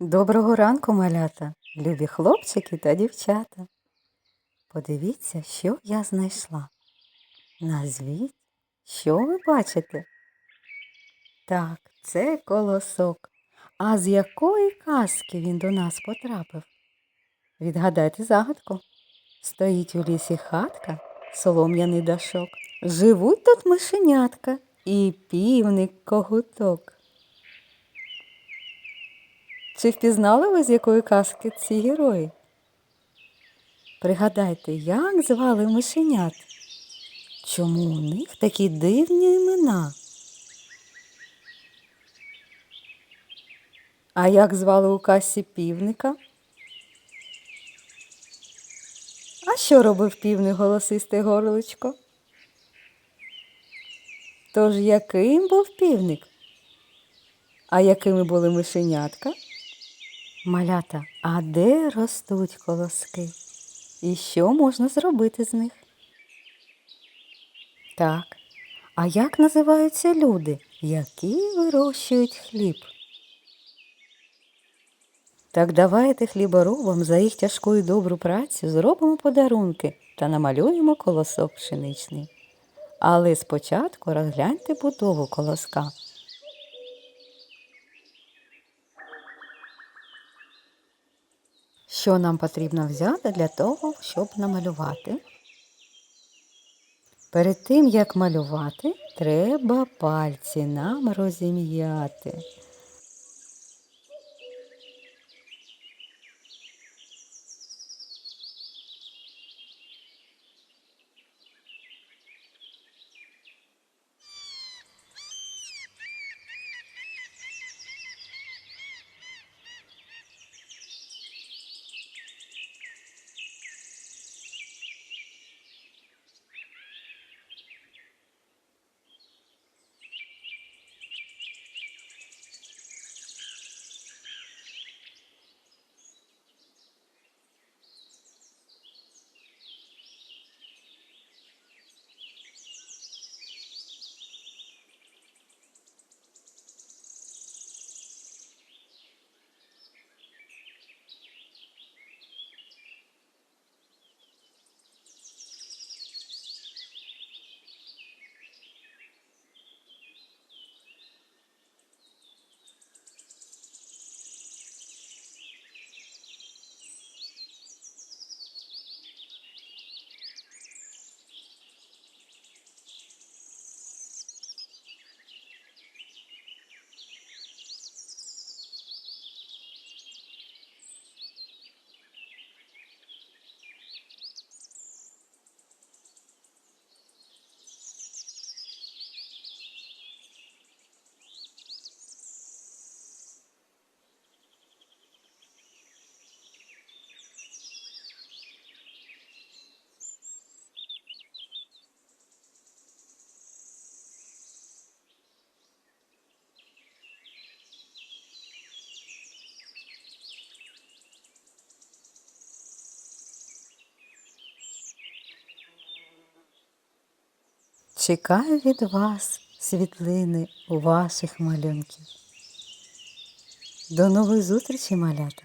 Доброго ранку, малята, любі хлопчики та дівчата. Подивіться, що я знайшла. Назвіть, що ви бачите? Так, це колосок. А з якої казки він до нас потрапив? Відгадайте загадку. Стоїть у лісі хатка, солом'яний дашок. Живуть тут мишенятка і півник когуток. Чи впізнали ви, з якої казки ці герої? Пригадайте, як звали мишенят? Чому у них такі дивні імена? А як звали у касі півника? А що робив півник голосисте горличко? Тож яким був півник? А якими були мишенятка? Малята, а де ростуть колоски? І що можна зробити з них? Так. А як називаються люди, які вирощують хліб? Так давайте хліборобам за їх тяжку і добру працю зробимо подарунки та намалюємо колосок пшеничний. Але спочатку розгляньте будову колоска. Що нам потрібно взяти для того, щоб намалювати? Перед тим, як малювати, треба пальці нам розім'яти. Чекаю від вас світлини у ваших малюнків. До нових зустрічі, малята!